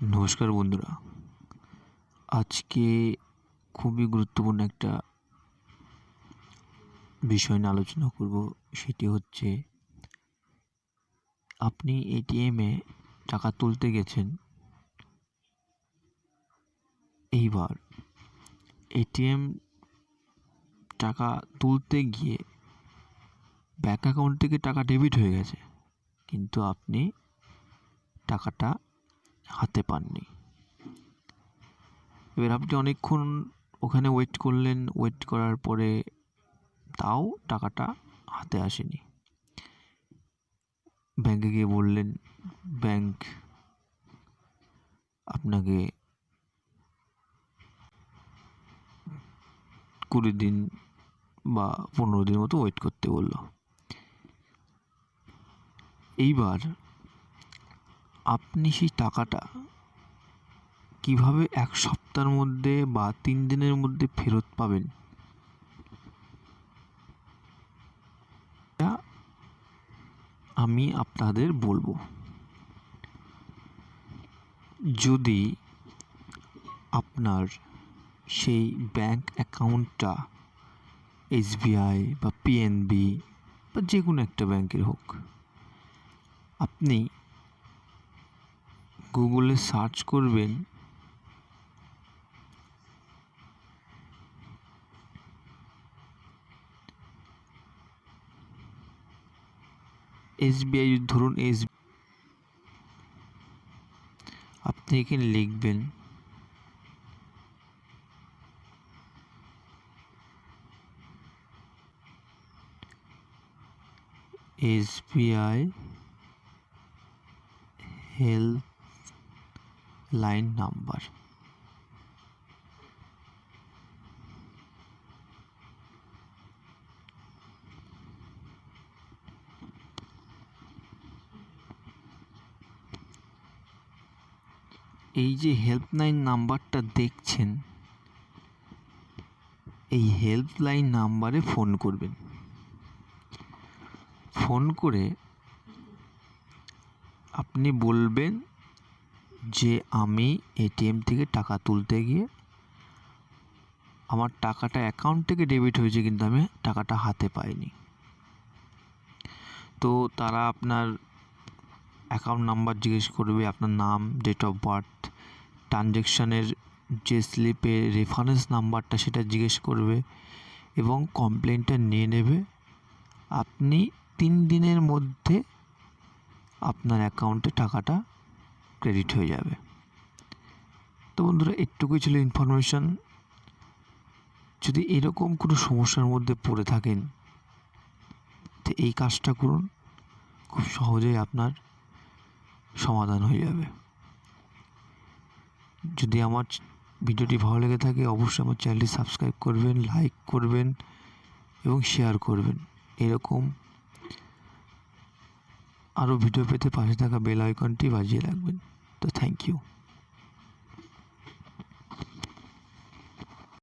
নমস্কার বন্ধুরা। আজকে খুবই গুরুত্বপূর্ণ একটা বিষয় নিয়ে আলোচনা করব, সেটি হচ্ছে আপনি এটিএমে টাকা তুলতে গেছেন এইবার। এটিএম টাকা তুলতে গিয়ে ব্যাঙ্ক অ্যাকাউন্ট থেকে টাকা ডেবিট হয়ে গেছে, কিন্তু আপনি টাকাটা হাতে পাননি। এবার আপনি অনেকক্ষণ ওখানে ওয়েট করলেন ওয়েট করার পরে তাও টাকাটা হাতে আসেনি। ব্যাংকে গিয়ে বললেন ব্যাংক আপনাকে কুড়ি দিন বা পনেরো দিন মতো ওয়েট করতে বলল। এইবার আপনি সেই টাকাটা কীভাবে এক সপ্তাহের মধ্যে বা তিন দিনের মধ্যে ফেরত পাবেন? আমি আপনাদের বলব। যদি আপনার সেই ব্যাংক অ্যাকাউন্টটা এসবিআই বা পিএনবি বা যে কোনো একটা ব্যাংকের হোক, আপনি গুগলে সার্চ করবেন এসবিআই ধরুন এস আপনি এখানে লিখবেন এসবিআই হেল্প লাইন নাম্বার। এই যে হেল্পলাইন নাম্বারটা দেখছেন, এই হেল্পলাইন নাম্বারে ফোন করবেন। ফোন করে আপনি বলবেন যে আমি এটিএম থেকে টাকা তুলতে গিয়ে আমার টাকাটা অ্যাকাউন্ট থেকে ডেবিট হয়েছে কিন্তু আমি টাকাটা হাতে পাইনি। তো তারা আপনার অ্যাকাউন্ট নাম্বার জিজ্ঞেস করবে, আপনার নাম ডেট অফ বার্থ ট্রানজ্যাকশানের যে স্লিপে রেফারেন্স নাম্বারটা সেটা জিজ্ঞেস করবে এবং কমপ্লেনটা নিয়ে নেবে। আপনি তিন দিনের মধ্যে আপনার অ্যাকাউন্টে টাকাটা ক্রেডিট হয়ে যাবে। তো বন্ধুরা, এটুকুই ছিল ইনফরমেশান যদি এরকম কোনো সমস্যার মধ্যে পড়ে থাকেন, তো এই কাজটা করুন। খুব সহজেই আপনার সমাধান হয়ে যাবে। যদি আমার ভিডিওটি ভালো লেগে থাকে, অবশ্যই আমার চ্যানেলটি সাবস্ক্রাইব করবেন, লাইক করবেন এবং শেয়ার করবেন। এরকম আরও ভিডিও পেতে পাশে থাকা বেল আইকনটি বাজিয়ে রাখবেন। তো থ্যাংক ইউ